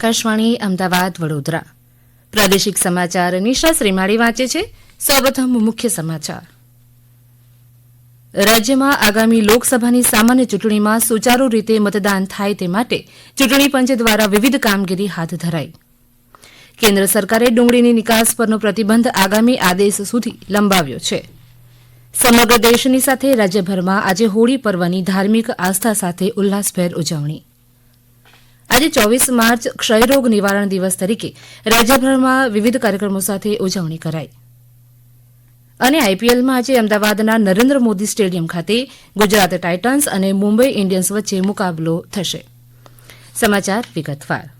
આકાશવાણી, અમદાવાદ, વડોદરા. પ્રાદેશિક સમાચાર નિશા શ્રીમાળી વાંચે છે. સૌપ્રથમ મુખ્ય સમાચાર. રાજ્યમાં આગામી લોકસભાની સામાન્ય ચૂંટણીમાં સુચારુ રીતે મતદાન થાય તે માટે ચૂંટણી પંચ દ્વારા વિવિધ કામગીરી હાથ ધરાઈ. કેન્દ્ર સરકારે ડુંગળીની નિકાસ પરનો પ્રતિબંધ આગામી આદેશ સુધી લંબાવ્યો છે. સમગ્ર દેશની સાથે રાજ્યભરમાં આજે હોળી પર્વની ધાર્મિક આસ્થા સાથે ઉલ્લાસભેર ઉજવણી. આજે ચોવીસ માર્ચ ક્ષયરોગ નિવારણ દિવસ તરીકે રાજ્યભરમાં વિવિધ કાર્યક્રમો સાથે ઉજવણી કરાઈ. અને આઈપીએલમાં આજે અમદાવાદના નરેન્દ્ર મોદી સ્ટેડિયમ ખાતે ગુજરાત ટાઇટન્સ અને મુંબઈ ઇન્ડિયન્સ વચ્ચે મુકાબલો થશે. સમાચાર વિગતવાર.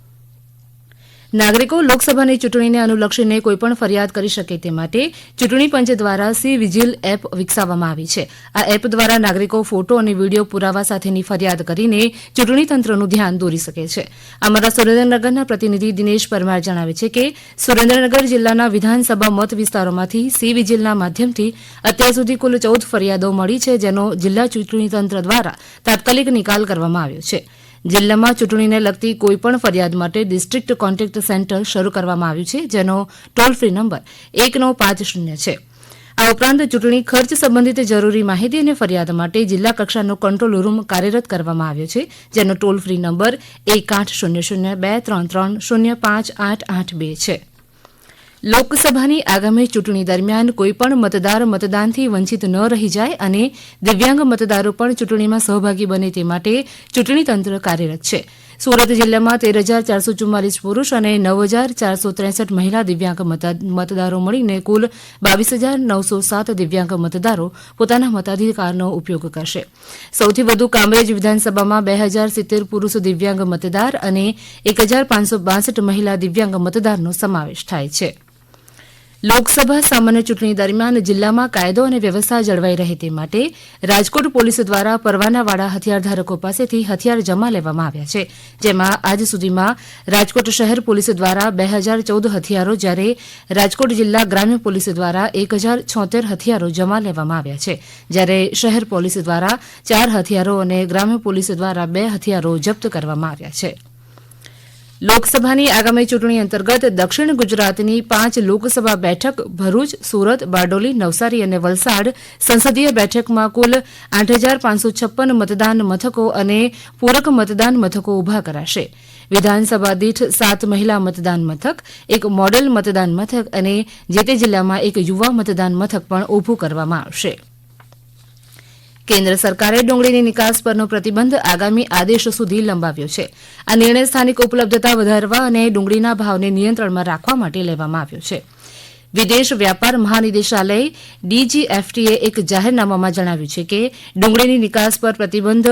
નાગરિકો લોકસભાની ચૂંટણીને અનુલક્ષીને કોઈપણ ફરિયાદ કરી શકે તે માટે ચૂંટણી પંચ દ્વારા સી વિજિલ એપ વિકસાવવામાં આવી છે. આ એપ દ્વારા નાગરિકો ફોટો અને વીડિયો પુરાવા સાથેની ફરિયાદ કરીને ચૂંટણી તંત્રનું ધ્યાન દોરી શકે છે. અમારા સુરેન્દ્રનગરના પ્રતિનિધિ દિનેશ પરમાર જણાવે છે કે સુરેન્દ્રનગર જિલ્લાના વિધાનસભા મત વિસ્તારોમાંથી સી વિજિલના માધ્યમથી અત્યાર સુધી કુલ ચૌદ ફરિયાદો મળી છે, જેનો જિલ્લા ચૂંટણી તંત્ર દ્વારા તાત્કાલિક નિકાલ કરવામાં આવ્યો છે. જિલ્લામાં ચૂંટણીને લગતી કોઈપણ ફરિયાદ માટે ડિસ્ટ્રિક્ટ કોન્ટેક્ટ સેન્ટર શરૂ કરવામાં આવ્યું છે, જેનો ટોલ ફ્રી નંબર એક નવ પાંચ શૂન્ય છે. આ ઉપરાંત ચૂંટણી ખર્ચ સંબંધિત જરૂરી માહિતી અને ફરિયાદ માટે જિલ્લા કક્ષાનો કંટ્રોલ રૂમ કાર્યરત કરવામાં આવ્યો છે, જેનો ટોલ ફ્રી નંબર એક આઠ શૂન્ય શૂન્ય બે ત્રણ ત્રણ શૂન્ય પાંચ આઠ આઠ બે છે. લોકસભાની આગામી ચૂંટણી દરમિયાન કોઈપણ મતદાર મતદાનથી વંચિત ન રહી જાય અને દિવ્યાંગ મતદારો પણ ચૂંટણીમાં સહભાગી બને તે માટે ચૂંટણી તંત્ર કાર્યરત છે. સુરત જિલ્લામાં તેર હજાર ચારસો ચુમ્માલીસ પુરુષ અને નવ હજાર ચારસો ત્રેસઠ મહિલા દિવ્યાંગ મતદારો મળીને કુલ બાવીસ હજાર નવસો સાત દિવ્યાંગ મતદારો પોતાના મતાધિકારનો ઉપયોગ કરશે. સૌથી વધુ કામરેજ વિધાનસભામાં બે હજાર સિત્તેર પુરુષ દિવ્યાંગ મતદાર અને એક હજાર પાંચસો બાસઠ મહિલા દિવ્યાંગ મતદારનો સમાવેશ થાય છે. લોકસભા સામાન્ય ચૂંટણી દરમિયાન જિલ્લામાં કાયદો અને વ્યવસ્થા જળવાઈ રહે તે માટે રાજકોટ પોલીસ દ્વારા પરવાનાવાળા હથિયારધારકો પાસેથી હથિયાર જમા લેવામાં આવ્યા છે. જેમાં આજ સુધીમાં રાજકોટ શહેર પોલીસ દ્વારા બે હજાર ચૌદ હથિયારો, જ્યારે રાજકોટ જિલ્લા ગ્રામ્ય પોલીસ દ્વારા એક હજાર છોતેર હથિયારો જમા લેવામાં આવ્યા છે. જ્યારે શહેર પોલીસ દ્વારા ચાર હથિયારો અને ગ્રામ્ય પોલીસ દ્વારા બે હથિયારો જપ્ત કરવામાં આવ્યા છે. લોકસભાની આગામી ચૂંટણી અંતર્ગત દક્ષિણ ગુજરાતની પાંચ લોકસભા બેઠક, ભરૂચ, સુરત, બારડોલી, નવસારી અને વલસાડ સંસદીય બેઠકમાં કુલ આઠ હજાર પાંચસો છપ્પન મતદાન મથકો અને પૂરક મતદાન મથકો ઊભા કરાશે. વિધાનસભા દીઠ સાત મહિલા મતદાન મથક, એક મોડેલ મતદાન મથક અને જે તે જિલ્લામાં એક યુવા મતદાન મથક પણ ઉભું કરવામાં આવશે. કેન્દ્ર સરકારે ડુંગળીની નિકાસ પરનો પ્રતિબંધ આગામી આદેશ સુધી લંબાવ્યો છે. આ નિર્ણય સ્થાનિક ઉપલબ્ધતા વધારવા અને ડુંગળીના ભાવને નિયંત્રણમાં રાખવા માટે લેવામાં આવ્યો છે. વિદેશ વ્યાપાર મહાનિદેશાલય ડીજીએફટીએ એક જાહેરનામામાં જણાવ્યું છે કે, ડુંગળીની નિકાસ પર પ્રતિબંધ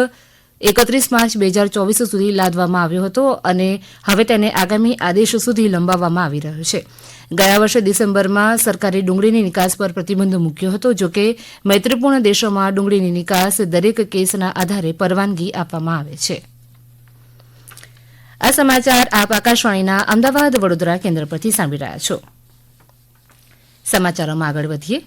એકત્રીસ માર્ચ બે હજાર ચોવીસ સુધી લાદવામાં આવ્યો હતો અને હવે તેને આગામી આદેશ સુધી લંબાવવામાં આવી રહ્યો છે. ગયા વર્ષે ડિસેમ્બરમાં સરકારે ડુંગળીની નિકાસ પર પ્રતિબંધ મૂક્યો હતો, જો કે મૈત્રીપૂર્ણ દેશોમાં ડુંગળીની નિકાસ દરેક કેસના આધારે પરવાનગી આપવામાં આવે છે. આ સમાચાર આપ આકાશવાણીના અમદાવાદ વડોદરા કેન્દ્ર પરથી સાંભળી રહ્યા છો. સમાચારોમાં આગળ વધીએ.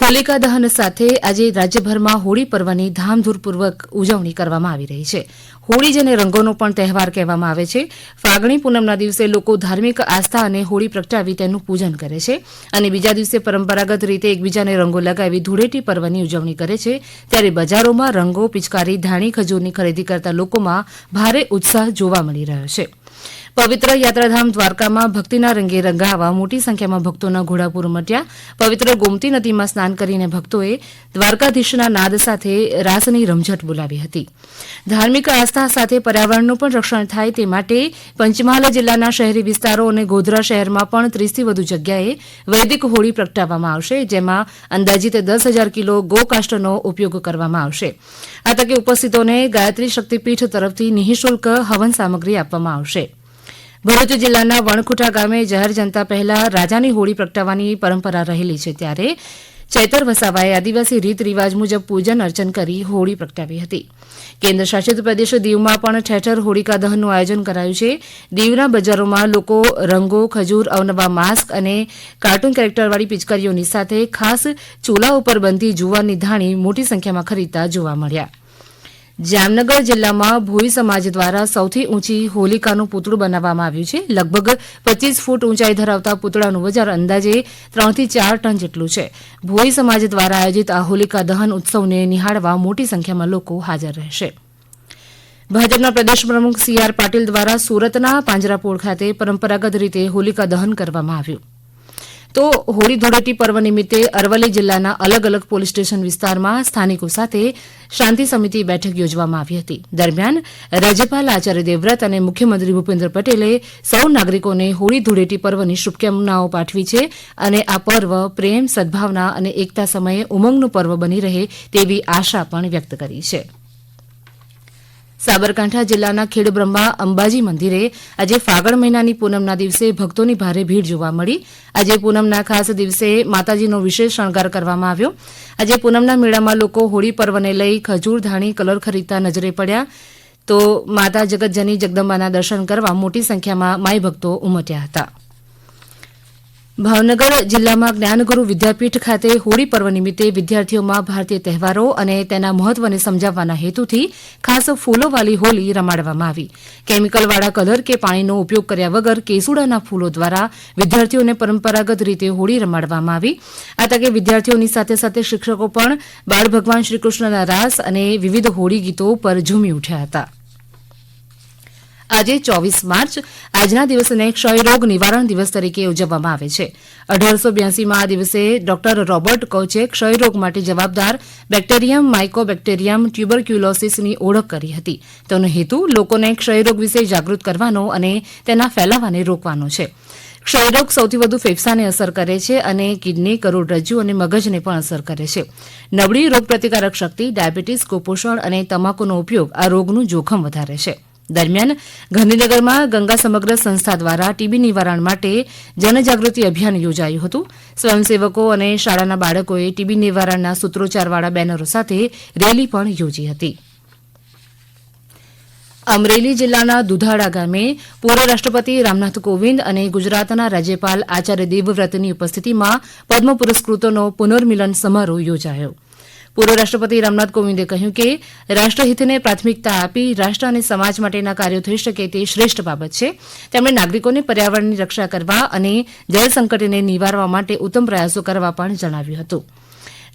હોલિકા દહન સાથે આજે રાજ્યભરમાં હોળી પર્વની ધામધૂરપૂર્વક ઉજવણી કરવામાં આવી રહી છે. હોળી જેને રંગોનો પણ તહેવાર કહેવામાં આવે છે. ફાગણી પૂનમના દિવસે લોકો ધાર્મિક આસ્થા અને હોળી પ્રગટાવી તેનું પૂજન કરે છે અને બીજા દિવસે પરંપરાગત રીતે એકબીજાને રંગો લગાવી ધૂળેટી પર્વની ઉજવણી કરે છે. ત્યારે બજારોમાં રંગો, પિચકારી, ધાણી, ખજૂરની ખરીદી કરતા લોકોમાં ભારે ઉત્સાહ જોવા મળી રહ્યો છે. પવિત્ર યાત્રાધામ દ્વારકામાં ભક્તિના રંગે રંગાવા મોટી સંખ્યામાં ભક્તોના ઘોડાપુર ઉમટ્યા પવિત્ર ગોમતી નદીમાં સ્નાન કરીને ભક્તોએ દ્વારકાધીશના નાદ સાથે રાસની રમઝટ બોલાવી હતી. ધાર્મિક આસ્થા સાથે પર્યાવરણનું પણ રક્ષણ થાય તે માટે પંચમહાલ જિલ્લાના શહેરી વિસ્તારો અને ગોધરા શહેરમાં પણ ત્રીસથી વધુ જગ્યાએ વૈદિક હોળી પ્રગટાવવામાં આવશે, જેમાં અંદાજીત દસ હજાર કિલો ગોકાષ્ટનો ઉપયોગ કરવામાં આવશે. આ તકે ઉપસ્થિતોને ગાયત્રી શક્તિપીઠ તરફથી નિઃશુલ્ક હવન સામગ્રી આપવામાં આવશે. ભરૂચ જિલ્લાના વણકુટા ગામે જાહેર જનતા પહેલા રાજાની હોળી પ્રગટાવવાની પરંપરા રહેલી છે ત્યારે ચૈતર વસાવાએ આદિવાસી રીત રિવાજ મુજબ પૂજન અર્ચન કરી હોળી પ્રગટાવી હતી. કેન્દ્ર શાસિત પ્રદેશ દીવમાં પણ ઠેઠર ઠેર હોળિકા દહનનું આયોજન કરાયું છે. દીવના બજારોમાં લોકો રંગો, ખજૂર, અવનવા માસ્ક અને કાર્ટૂન કેરેક્ટરવાળી પિચકારીઓની સાથે ખાસ ચોલા ઉપર બનતી જુવારની ધાણી મોટી સંખ્યામાં ખરીદતા જોવા મળ્યા. જામનગર જિલ્લામાં ભોઈ સમાજ દ્વારા સૌથી ઊંચી હોલિકાનું પૂતળું બનાવવામાં આવ્યું છે. લગભગ પચીસ ફૂટ ઊંચાઈ ધરાવતા પૂતળાનું વજન અંદાજે ત્રણથી ચાર ટન જેટલું છે. ભોઈ સમાજ દ્વારા આયોજિત આ હોલિકા દહન ઉત્સવને નિહાળવા મોટી સંખ્યામાં લોકો હાજર રહેશે. ભાજપના પ્રદેશ પ્રમુખ સી આર પાટીલ દ્વારા સુરતના પાંજરાપોળ ખાતે પરંપરાગત રીતે હોલિકા દહન કરવામાં આવ્યું. તો હોળી ધૂળેટી પર્વ નિમિત્તે અરવલ્લી જિલ્લાના અલગ અલગ પોલીસ સ્ટેશન વિસ્તારમાં સ્થાનિકો સાથે શાંતિ સમિતિ બેઠક યોજવામાં આવી હતી. દરમિયાન રાજ્યપાલ આચાર્ય દેવવ્રત અને મુખ્યમંત્રી ભૂપેન્દ્ર પટેલે સૌ નાગરિકોને હોળી ધૂળેટી પર્વની શુભકામનાઓ પાઠવી છે અને આ પર્વ પ્રેમ, સદભાવના અને એકતા સમયે ઉમંગનું પર્વ બની રહે તેવી આશા પણ વ્યક્ત કરી છે. સાબરકાંઠા જિલ્લાના ખેડબ્રહ્મા અંબાજી મંદિરે આજે ફાગણ મહિનાની પૂનમના દિવસે ભક્તોની ભારે ભીડ જોવા મળી. આજે પૂનમના ખાસ દિવસે માતાજીનો વિશેષ શણગાર કરવામાં આવ્યો. આજે પૂનમના મેળામાં લોકો હોળી પર્વને લઈ ખજૂર, ધાણી, કલર ખરીદતા નજરે પડ્યા. તો માતા જગતજની જગદંબાના દર્શન કરવા મોટી સંખ્યામાં માઈ ભક્તો ઉમટ્યા હતા. ભાવનગર જિલ્લામાં જ્ઞાનગુરુ વિદ્યાપીઠ ખાતે હોળી પર્વ નિમિત્તે વિદ્યાર્થીઓમાં ભારતીય તહેવારો અને તેના મહત્વને સમજાવવાના હેતુથી ખાસ ફૂલોવાળી હોલી રમાડવામાં આવી. કેમિકલવાળા કલર કે પાણીનો ઉપયોગ કર્યા વગર કેસુડાના ફૂલો દ્વારા વિદ્યાર્થીઓને પરંપરાગત રીતે હોળી રમાડવામાં આવી. આ તકે વિદ્યાર્થીઓની સાથે સાથે શિક્ષકો પણ બાળ ભગવાન શ્રીકૃષ્ણના રાસ અને વિવિધ હોળી ગીતો પર ઝૂમી ઉઠ્યા હતા. આજે ચોવીસ માર્ચ, આજના દિવસને ક્ષયરોગ નિવારણ દિવસ તરીકે ઉજવવામાં આવે છે. અઢારસો બ્યાસીમાં આ દિવસે ડોક્ટર રોબર્ટ કોચે ક્ષયરોગ માટે જવાબદાર બેક્ટેરિયમ માઇકોબેક્ટેરિયમ ટ્યુબરક્યુલોસિસની ઓળખ કરી હતી. તેનો હેતુ લોકોને ક્ષયરોગ વિશે જાગૃત કરવાનો અને તેના ફેલાવાને રોકવાનો છે. ક્ષયરોગ સૌથી વધુ ફેફસાને અસર કરે છે અને કિડની કરોડરજ્જુ અને મગજને પણ અસર કરે છે. નબળી રોગપ્રતિકારક શક્તિ, ડાયાબિટીસ, કુપોષણ અને તમાકુનો ઉપયોગ આ રોગનું જોખમ વધારે છે. દરમિયાન ગાંધીનગરમાં ગંગા સમગ્ર સંસ્થા દ્વારા ટીબી નિવારણ માટે જનજાગૃતિ અભિયાન યોજાયું હતું. સ્વયંસેવકો અને શાળાના બાળકોએ ટીબી નિવારણના સૂત્રોચ્યારવાળા બેનરો સાથે રેલી પણ યોજી હતી. અમરેલી જિલ્લાના દુધાળા ગામે પૂર્વ રાષ્ટ્રપતિ રામનાથ કોવિંદ અને ગુજરાતના રાજ્યપાલ આચાર્ય દેવવ્રતની ઉપસ્થિતિમાં પદ્મ પુરસ્કૃતોનો પુનર્મિલન સમારોહ યોજાયો. પૂર્વ રાષ્ટ્રપતિ રામનાથ કોવિંદે કહ્યું કે રાષ્ટ્રહિતને પ્રાથમિકતા આપી રાષ્ટ્ર અને સમાજ માટેના કાર્યો થઈ શકે તે શ્રેષ્ઠ બાબત છે. તેમણે નાગરિકોને પર્યાવરણની રક્ષા કરવા અને જળ સંકટને નિવારવા માટે ઉત્તમ પ્રયાસો કરવા પણ જણાવ્યું હતું.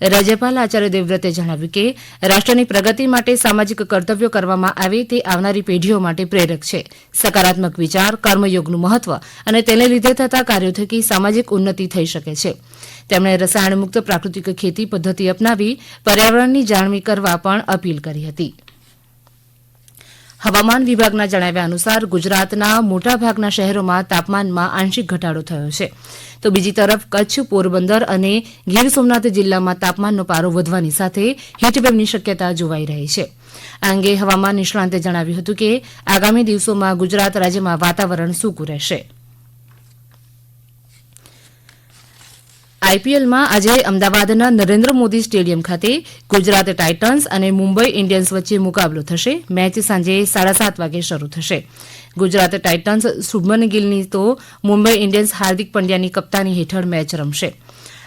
રાજ્યપાલ આચાર્ય દેવવ્રતે જણાવ્યું કે, રાષ્ટ્રની પ્રગતિ માટે સામાજિક કર્તવ્યો કરવામાં આવે તે આવનારી પેઢીઓ માટે પ્રેરક છે. સકારાત્મક વિચાર, કર્મયોગનું મહત્વ અને તેને લીધે થતા કાર્યો થકી સામાજિક ઉન્નતિ થઈ શકે છે. તેમણે રસાયણ મુક્ત પ્રાકૃતિક ખેતી પદ્ધતિ અપનાવી, પર્યાવરણની જાળવણી કરવા પણ અપીલ કરી હતી. હવામાન વિભાગના જણાવ્યા અનુસાર ગુજરાતના મોટાભાગના શહેરોમાં તાપમાનમાં આંશિક ઘટાડો થયો છે. તો બીજી તરફ કચ્છ, પોરબંદર અને ગીર સોમનાથ જિલ્લામાં તાપમાનનો પારો વધવાની સાથે હીટવેવની શક્યતા જોવાઈ રહી છે. આ અંગે હવામાન નિષ્ણાંતે જણાવ્યું હતું કે આગામી દિવસોમાં ગુજરાત રાજ્યમાં વાતાવરણ સૂકું રહેશે. આઈપીએલમાં આજે અમદાવાદના નરેન્દ્ર મોદી સ્ટેડિયમ ખાતે ગુજરાત ટાઇટન્સ અને મુંબઈ ઇન્ડિયન્સ વચ્ચે મુકાબલો થશે. મેચ સાંજે સાડા સાત વાગે શરૂ થશે. ગુજરાત ટાઇટન્સ શુભમન ગિલની તો મુંબઈ ઇન્ડિયન્સ હાર્દિક પંડ્યાની કપ્તાની હેઠળ મેચ રમશે.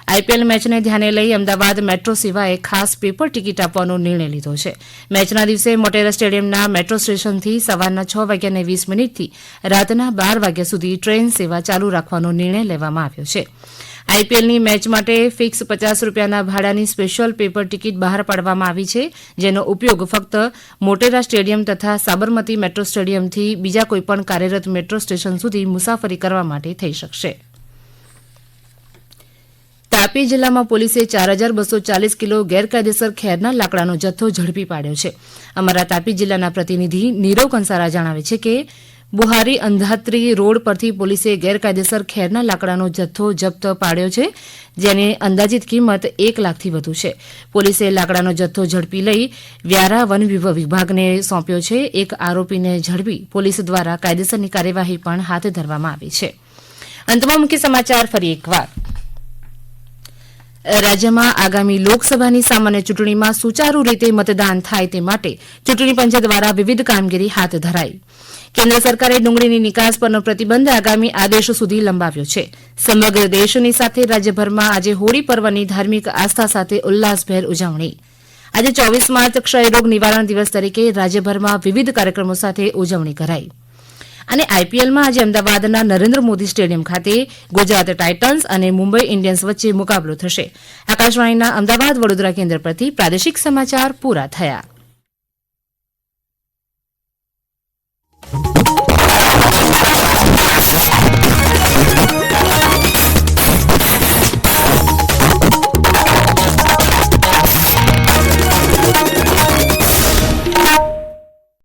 આઈપીએલ મેચને ધ્યાને લઈ અમદાવાદ મેટ્રો સેવાએ ખાસ પેપર ટિકિટ આપવાનો નિર્ણય લીધો છે. મેચના દિવસે મોટેરા સ્ટેડિયમના મેટ્રો સ્ટેશનથી સવારના છ વાગ્યાને વીસ મિનિટથી રાતના બાર વાગ્યા સુધી ટ્રેન સેવા ચાલુ રાખવાનો નિર્ણય લેવામાં આવ્યો છે. આઈપીએલની મેચ માટે ફિક્સ પચાસ રૂપિયાના ભાડાની સ્પેશિયલ પેપર ટિકિટ બહાર પાડવામાં આવી છે, જેનો ઉપયોગ ફક્ત મોટેરા સ્ટેડિયમ તથા સાબરમતી મેટ્રો સ્ટેડિયમથી બીજા કોઈપણ કાર્યરત મેટ્રો સ્ટેશન સુધી મુસાફરી કરવા માટે થઈ શકશે. તાપી જિલ્લામાં પોલીસે ચાર હજાર બસો ચાલીસ કિલો ગેરકાયદેસર ખેરના લાકડાનો જથ્થો ઝડપી પાડ્યો છે. અમારા તાપી જિલ્લાના પ્રતિનિધિ નીરવ કંસારા જણાવે છે કે બુહારી અંધાત્રી રોડ પરથી પોલીસે ગેરકાયદેસર ખેરના લાકડાનો જથ્થો જપ્ત પાડ્યો છે, જેની અંદાજિત કિંમત એક લાખથી વધુ છે. પોલીસે લાકડાનો જથ્થો ઝડપી લઈ વ્યારા વન વિભાગને સોંપ્યો છે. એક આરોપીને ઝડપી પોલીસ દ્વારા કાયદેસરની કાર્યવાહી પણ હાથ ધરવામાં આવી છે. અંતમાં મુખ્ય સમાચાર ફરી એકવાર. રાજ્યમાં આગામી લોકસભાની સામાન્ય ચૂંટણીમાં સુચારુ રીતે મતદાન થાય તે માટે ચૂંટણી પંચ દ્વારા વિવિધ કામગીરી હાથ ધરાઈ. કેન્દ્ર સરકારે ડુંગળીની નિકાસ પરનો પ્રતિબંધ આગામી આદેશ સુધી લંબાવ્યો છે. સમગ્ર દેશની સાથે રાજ્યભરમાં આજે હોળી પર્વની ધાર્મિક આસ્થા સાથે ઉલ્લાસભેર ઉજવણી. આજે ચોવીસ માર્ચ ક્ષયરોગ નિવારણ દિવસ તરીકે રાજ્યભરમાં વિવિધ કાર્યક્રમો સાથે ઉજવણી કરાઈ. અને આઈપીએલમાં આજે અમદાવાદના નરેન્દ્ર મોદી સ્ટેડિયમ ખાતે ગુજરાત ટાઇટન્સ અને મુંબઈ ઇન્ડિયન્સ વચ્ચે મુકાબલો થશે. આકાશવાણીના અમદાવાદ વડોદરા કેન્દ્ર પરથી પ્રાદેશિક સમાચાર પૂરા થયા.